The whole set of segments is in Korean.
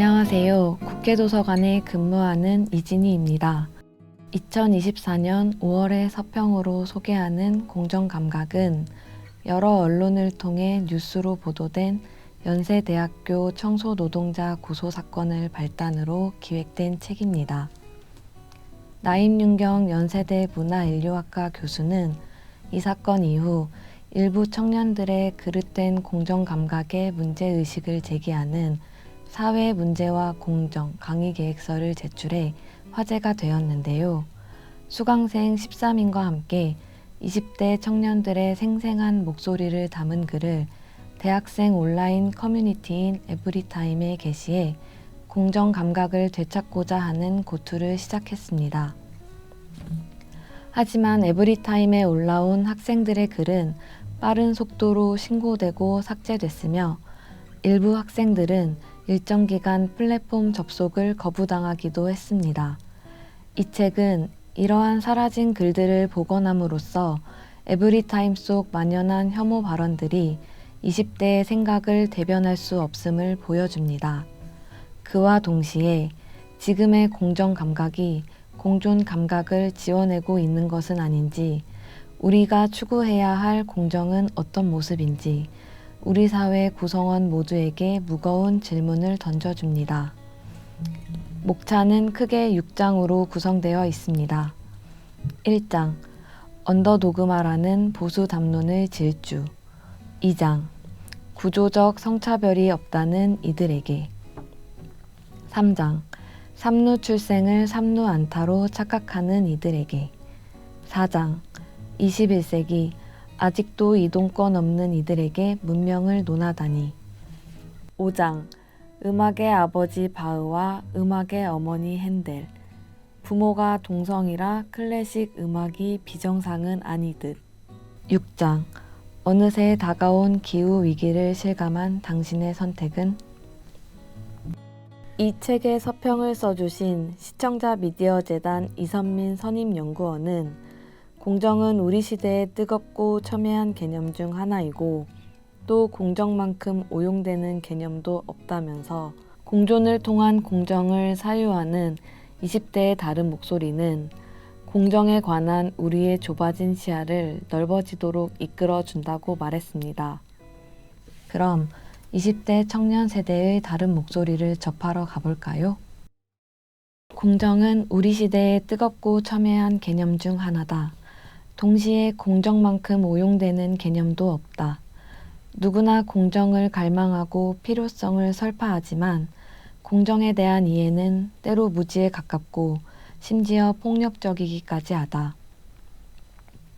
안녕하세요. 국회도서관에 근무하는 이진희입니다. 2024년 5월의 서평으로 소개하는 공정감각은 여러 언론을 통해 뉴스로 보도된 연세대학교 청소노동자 고소 사건을 발단으로 기획된 책입니다. 나임윤경 연세대 문화인류학과 교수는 이 사건 이후 일부 청년들의 그릇된 공정감각의 문제의식을 제기하는 사회 문제와 공정 강의 계획서를 제출해 화제가 되었는데요. 수강생 13인과 함께 20대 청년들의 생생한 목소리를 담은 글을 대학생 온라인 커뮤니티인 에브리타임에 게시해 공정 감각을 되찾고자 하는 고투를 시작했습니다. 하지만 에브리타임에 올라온 학생들의 글은 빠른 속도로 신고되고 삭제됐으며 일부 학생들은 일정 기간 플랫폼 접속을 거부당하기도 했습니다. 이 책은 이러한 사라진 글들을 복원함으로써 에브리타임 속 만연한 혐오 발언들이 20대의 생각을 대변할 수 없음을 보여줍니다. 그와 동시에 지금의 공정 감각이 공존 감각을 지워내고 있는 것은 아닌지, 우리가 추구해야 할 공정은 어떤 모습인지, 우리 사회 구성원 모두에게 무거운 질문을 던져줍니다. 목차는 크게 6장으로 구성되어 있습니다. 1장 언더도그마라는 보수 담론을 질주 2장 구조적 성차별이 없다는 이들에게 3장 삼루 출생을 삼루 안타로 착각하는 이들에게 4장 21세기 아직도 이동권 없는 이들에게 문명을 논하다니. 5장 음악의 아버지 바흐와 음악의 어머니 핸델. 부모가 동성이라 클래식 음악이 비정상은 아니듯. 6장 어느새 다가온 기후 위기를 실감한 당신의 선택은? 이 책의 서평을 써주신 시청자 미디어 재단 이선민 선임연구원은 공정은 우리 시대의 뜨겁고 첨예한 개념 중 하나이고 또 공정만큼 오용되는 개념도 없다면서 공존을 통한 공정을 사유하는 20대의 다른 목소리는 공정에 관한 우리의 좁아진 시야를 넓어지도록 이끌어 준다고 말했습니다. 그럼 20대 청년 세대의 다른 목소리를 접하러 가볼까요? 공정은 우리 시대의 뜨겁고 첨예한 개념 중 하나다. 동시에 공정만큼 오용되는 개념도 없다. 누구나 공정을 갈망하고 필요성을 설파하지만 공정에 대한 이해는 때로 무지에 가깝고 심지어 폭력적이기까지 하다.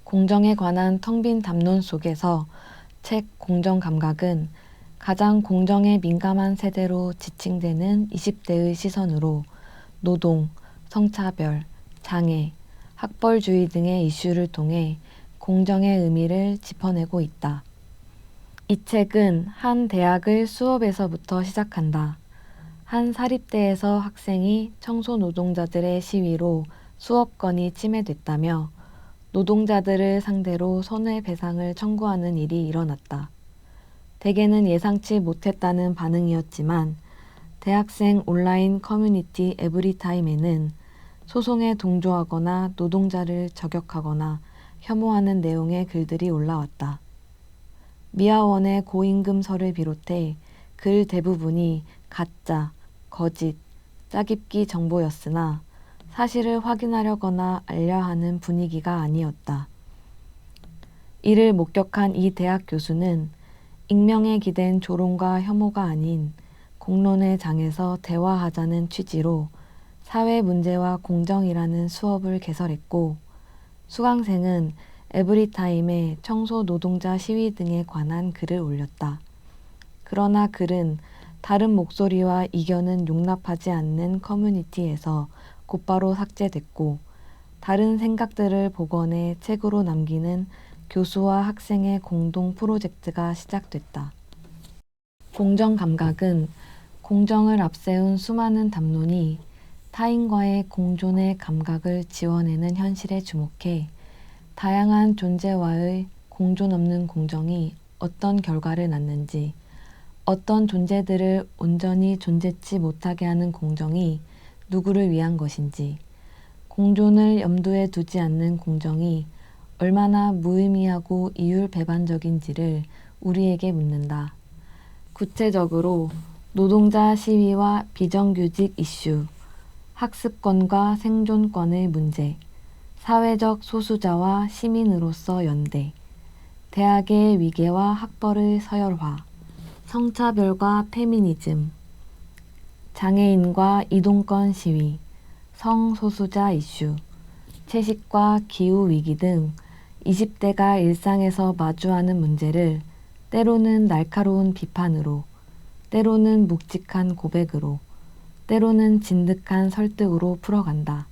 공정에 관한 텅 빈 담론 속에서 책 공정 감각은 가장 공정에 민감한 세대로 지칭되는 20대의 시선으로 노동, 성차별, 장애, 학벌주의 등의 이슈를 통해 공정의 의미를 짚어내고 있다. 이 책은 한 대학을 수업에서부터 시작한다. 한 사립대에서 학생이 청소 노동자들의 시위로 수업권이 침해됐다며 노동자들을 상대로 손해배상을 청구하는 일이 일어났다. 대개는 예상치 못했다는 반응이었지만 대학생 온라인 커뮤니티 에브리타임에는 소송에 동조하거나 노동자를 저격하거나 혐오하는 내용의 글들이 올라왔다. 미아원의 고임금설을 비롯해 글 대부분이 가짜, 거짓, 짜깁기 정보였으나 사실을 확인하려거나 알려 하는 분위기가 아니었다. 이를 목격한 이 대학 교수는 익명에 기댄 조롱과 혐오가 아닌 공론의 장에서 대화하자는 취지로 사회 문제와 공정이라는 수업을 개설했고 수강생은 에브리타임에 청소 노동자 시위 등에 관한 글을 올렸다. 그러나 글은 다른 목소리와 이견은 용납하지 않는 커뮤니티에서 곧바로 삭제됐고 다른 생각들을 복원해 책으로 남기는 교수와 학생의 공동 프로젝트가 시작됐다. 공정 감각은 공정을 앞세운 수많은 담론이 타인과의 공존의 감각을 지워내는 현실에 주목해 다양한 존재와의 공존 없는 공정이 어떤 결과를 낳는지, 어떤 존재들을 온전히 존재치 못하게 하는 공정이 누구를 위한 것인지, 공존을 염두에 두지 않는 공정이 얼마나 무의미하고 이율배반적인지를 우리에게 묻는다. 구체적으로 노동자 시위와 비정규직 이슈, 학습권과 생존권의 문제, 사회적 소수자와 시민으로서 연대, 대학의 위계와 학벌의 서열화, 성차별과 페미니즘, 장애인과 이동권 시위, 성소수자 이슈, 채식과 기후 위기 등 20대가 일상에서 마주하는 문제를 때로는 날카로운 비판으로, 때로는 묵직한 고백으로, 때로는 진득한 설득으로 풀어간다.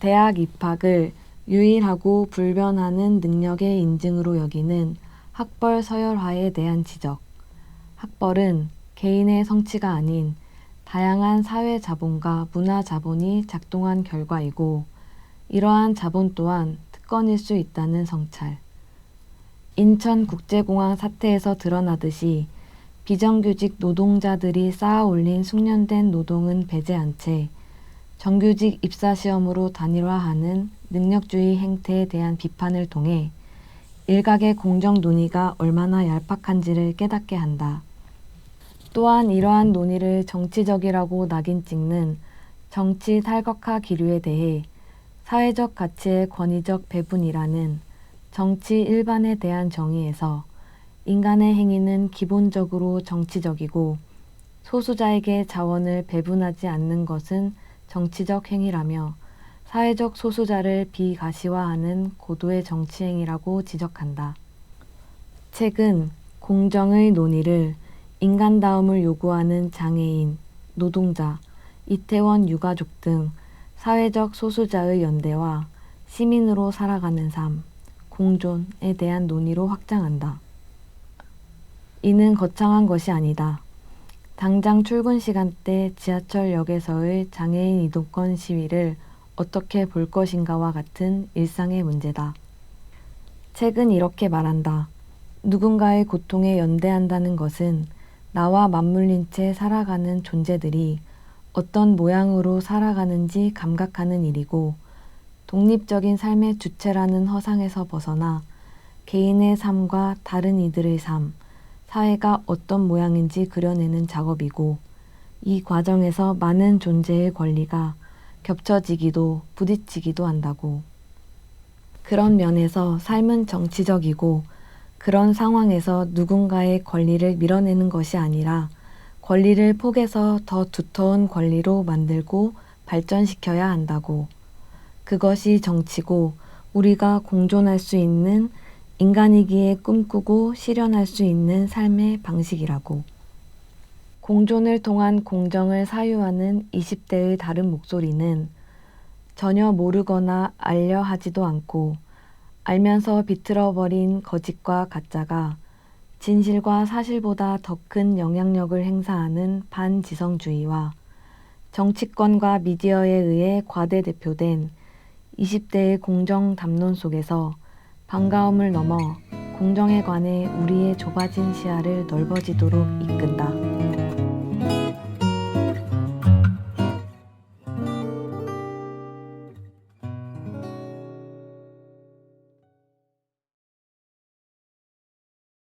대학 입학을 유일하고 불변하는 능력의 인증으로 여기는 학벌 서열화에 대한 지적. 학벌은 개인의 성취가 아닌 다양한 사회 자본과 문화 자본이 작동한 결과이고 이러한 자본 또한 특권일 수 있다는 성찰. 인천국제공항 사태에서 드러나듯이 비정규직 노동자들이 쌓아 올린 숙련된 노동은 배제한 채 정규직 입사 시험으로 단일화하는 능력주의 행태에 대한 비판을 통해 일각의 공정 논의가 얼마나 얄팍한지를 깨닫게 한다. 또한 이러한 논의를 정치적이라고 낙인 찍는 정치 탈거카 기류에 대해 사회적 가치의 권위적 배분이라는 정치 일반에 대한 정의에서 인간의 행위는 기본적으로 정치적이고 소수자에게 자원을 배분하지 않는 것은 정치적 행위라며 사회적 소수자를 비가시화하는 고도의 정치 행위라고 지적한다. 최근 공정의 논의를 인간다움을 요구하는 장애인, 노동자, 이태원 유가족 등 사회적 소수자의 연대와 시민으로 살아가는 삶, 공존에 대한 논의로 확장한다. 이는 거창한 것이 아니다. 당장 출근 시간대 지하철역에서의 장애인 이동권 시위를 어떻게 볼 것인가와 같은 일상의 문제다. 책은 이렇게 말한다. 누군가의 고통에 연대한다는 것은 나와 맞물린 채 살아가는 존재들이 어떤 모양으로 살아가는지 감각하는 일이고 독립적인 삶의 주체라는 허상에서 벗어나 개인의 삶과 다른 이들의 삶, 사회가 어떤 모양인지 그려내는 작업이고 이 과정에서 많은 존재의 권리가 겹쳐지기도 부딪히기도 한다고. 그런 면에서 삶은 정치적이고 그런 상황에서 누군가의 권리를 밀어내는 것이 아니라 권리를 포개서 더 두터운 권리로 만들고 발전시켜야 한다고. 그것이 정치고 우리가 공존할 수 있는 인간이기에 꿈꾸고 실현할 수 있는 삶의 방식이라고. 공존을 통한 공정을 사유하는 20대의 다른 목소리는 전혀 모르거나 알려 하지도 않고 알면서 비틀어버린 거짓과 가짜가 진실과 사실보다 더 큰 영향력을 행사하는 반지성주의와 정치권과 미디어에 의해 과대대표된 20대의 공정 담론 속에서 반가움을 넘어 공정에 관해 우리의 좁아진 시야를 넓어지도록 이끈다.